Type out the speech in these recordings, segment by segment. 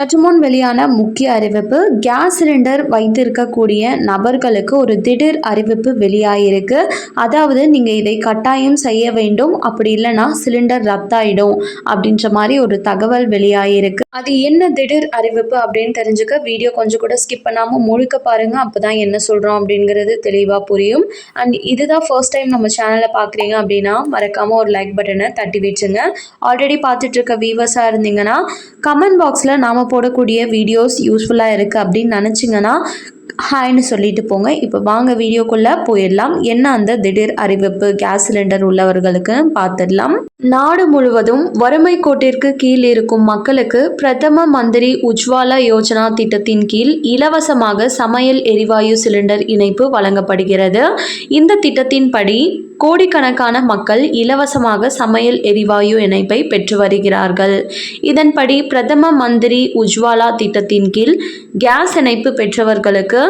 சற்று முன் வெளியான முக்கிய அறிவிப்பு கேஸ் சிலிண்டர் வைத்திருக்கக்கூடிய நபர்களுக்கு ஒரு திடீர் அறிவிப்பு வெளியாயிருக்கு. அதாவது நீங்கள் இதை கட்டாயம் செய்ய வேண்டும் அப்படி இல்லைன்னா சிலிண்டர் ரத்தாயிடும் அப்படின்ற மாதிரி ஒரு தகவல் வெளியாயிருக்கு. அது என்ன திடீர் அறிவிப்பு அப்படின்னு தெரிஞ்சுக்க வீடியோ கொஞ்சம் கூட ஸ்கிப் பண்ணாமல் முழுக்க பாருங்க அப்போ தான் என்ன சொல்கிறோம் அப்படிங்கிறது தெளிவாக புரியும். அண்ட் இதுதான் ஃபர்ஸ்ட் டைம் நம்ம சேனலை பார்க்குறீங்க அப்படின்னா மறக்காமல் ஒரு லைக் பட்டனை தட்டி வச்சுங்க. ஆல்ரெடி பார்த்துட்டு இருக்க வியூவர்ஸாக இருந்தீங்கன்னா கமெண்ட் பாக்ஸில் நாம் போடக்கூடிய வீடியோஸ் யூஸ்ஃபுல்லாக இருக்குது அப்படின்னு நினச்சிங்கன்னா ஹாய்னு சொல்லிட்டு போங்க. இப்போ வாங்க வீடியோக்குள்ளே போயிடலாம். என்ன அந்த திடீர் அறிவிப்பு? கேஸ் சிலிண்டர் உள்ளவர்களுக்கு பார்த்துடலாம். நாடு முழுவதும் வறுமை கோட்டிற்கு கீழ் இருக்கும் மக்களுக்கு பிரதம மந்திரி உஜ்வாலா யோஜனா திட்டத்தின் கீழ் இலவசமாக சமையல் எரிவாயு சிலிண்டர் இணைப்பு வழங்கப்படுகிறது. இந்த திட்டத்தின்படி கோடிக்கணக்கான மக்கள் இலவசமாக சமையல் எரிவாயு இணைப்பை பெற்று வருகிறார்கள். இதன்படி பிரதம மந்திரி உஜ்வாலா திட்டத்தின் கீழ் கேஸ் இணைப்பு பெற்றவர்களுக்கு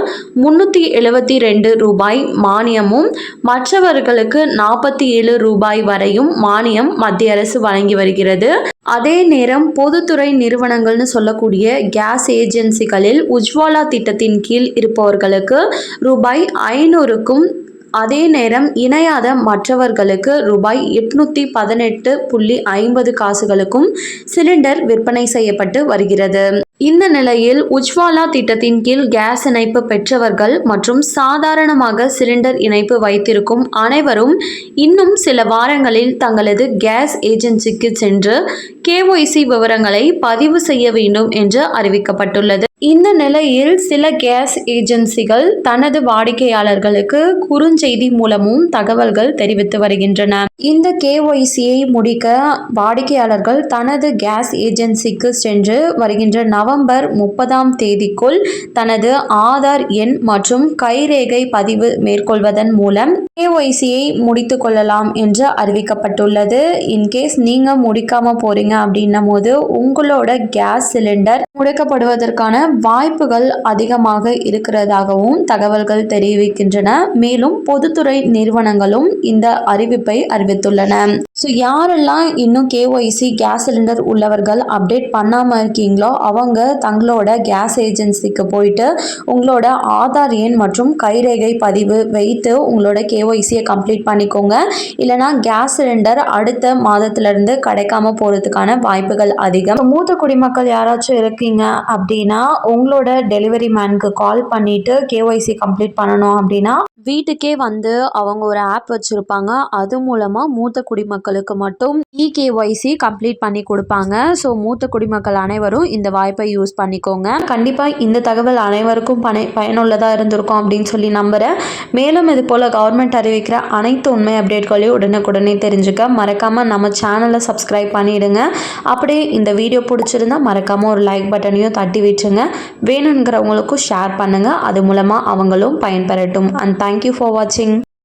முன்னூற்றி எழுபத்தி ரெண்டு ரூபாய் மானியமும் மற்றவர்களுக்கு நாற்பத்தி ஏழு ரூபாய் வரையும் மானியம் மத்திய அரசு வழங்கி வருகிறது. அதே நேரம் பொதுத்துறை நிறுவனங்கள்னு சொல்லக்கூடிய கேஸ் ஏஜென்சிகளில் உஜ்வாலா திட்டத்தின் கீழ் இருப்பவர்களுக்கு ரூபாய் ஐநூறுக்கும் அதே நேரம் இணையாத மற்றவர்களுக்கு ரூபாய் எட்நூற்றி பதினெட்டு புள்ளி ஐம்பது காசுகளுக்கும் சிலிண்டர் விற்பனை செய்யப்பட்டு வருகிறது. இந்த நிலையில் உஜ்வாலா திட்டத்தின் கீழ் கேஸ் இணைப்பு பெற்றவர்கள் மற்றும் சாதாரணமாக சிலிண்டர் இணைப்பு வைத்திருக்கும் அனைவரும் இன்னும் சில வாரங்களில் தங்களது கேஸ் ஏஜென்சிக்கு சென்று கேஒய்சி விவரங்களை பதிவு செய்ய வேண்டும் என்று அறிவிக்கப்பட்டுள்ளது. இந்த நிலையில் சில கேஸ் ஏஜென்சிகள் தனது வாடிக்கையாளர்களுக்கு குறுஞ்செய்தி மூலமும் தகவல்கள் தெரிவித்து வருகின்றன. இந்த கேஒய்சியை முடிக்க வாடிக்கையாளர்கள் தனது கேஸ் ஏஜென்சிக்கு சென்று வருகின்ற நவம்பர் முப்பதாம் தேதிக்குள் தனது ஆதார் எண் மற்றும் கைரேகை பதிவு மேற்கொள்வதன் மூலம் கேஒய்சியை முடித்து கொள்ளலாம் என்று அறிவிக்கப்பட்டுள்ளது. இன்கேஸ் நீங்கள் முடிக்காமல் போறீங்க அப்படின்னும் போது உங்களோட கேஸ் சிலிண்டர் முடக்கப்படுவதற்கான வாய்ப்புகள் அதிகமாக இருக்கிறதாகவும் தகவல்கள் தெரிவிக்கின்றன. மேலும் பொதுத்துறை நிறுவனங்களும் இந்த அறிவிப்பை அறிவித்துள்ளன. ஸோ யாரெல்லாம் இன்னும் கேஒய்சி கேஸ் சிலிண்டர் உள்ளவர்கள் அப்டேட் பண்ணாமல் இருக்கீங்களோ அவங்க தங்களோட கேஸ் ஏஜென்சிக்கு போயிட்டு உங்களோட ஆதார் எண் மற்றும் கைரேகை பதிவு வைத்து உங்களோட கேஒய்சியை கம்ப்ளீட் பண்ணிக்கோங்க. இல்லைனா கேஸ் சிலிண்டர் அடுத்த மாதத்திலிருந்து கிடைக்காம போகிறதுக்கான வாய்ப்புகள் அதிகம். மூத்த குடிமக்கள் யாராச்சும் இருக்கீங்க அப்படின்னா உங்களோட டெலிவரி மேனுக்கு கால் பண்ணிட்டு கேஒய்சி கம்ப்ளீட் பண்ணணும் அப்படின்னா? வீட்டுக்கே வந்து அவங்க ஒரு ஆப் வச்சுருப்பாங்க. அது மூலமாக மூத்த குடிமக்களுக்கு மட்டும் இகேஒய்சி கம்ப்ளீட் பண்ணி கொடுப்பாங்க. ஸோ மூத்த குடிமக்கள் அனைவரும் இந்த வாய்ப்பை யூஸ் பண்ணிக்கோங்க. கண்டிப்பாக இந்த தகவல் அனைவருக்கும் பனை பயனுள்ளதாக இருந்திருக்கும் அப்படின்னு சொல்லி நம்புகிறேன் மேலும் இது போல் கவர்மெண்ட் அறிவிக்கிற அனைத்து உண்மை அப்டேட்களையும் உடனுக்குடனே தெரிஞ்சுக்க மறக்காமல் நம்ம சேனலை சப்ஸ்கிரைப் பண்ணிவிடுங்க அப்படியே இந்த வீடியோ பிடிச்சிருந்தா மறக்காமல் ஒரு லைக் பட்டனையும் தட்டி விட்டுருங்க. வேணுங்கிறவங்களுக்கும் ஷேர் பண்ணுங்கள் அது மூலமாக அவங்களும் பயன்பெறட்டும். அண்ட் தேங்க்யூ ஃபார் வாட்சிங்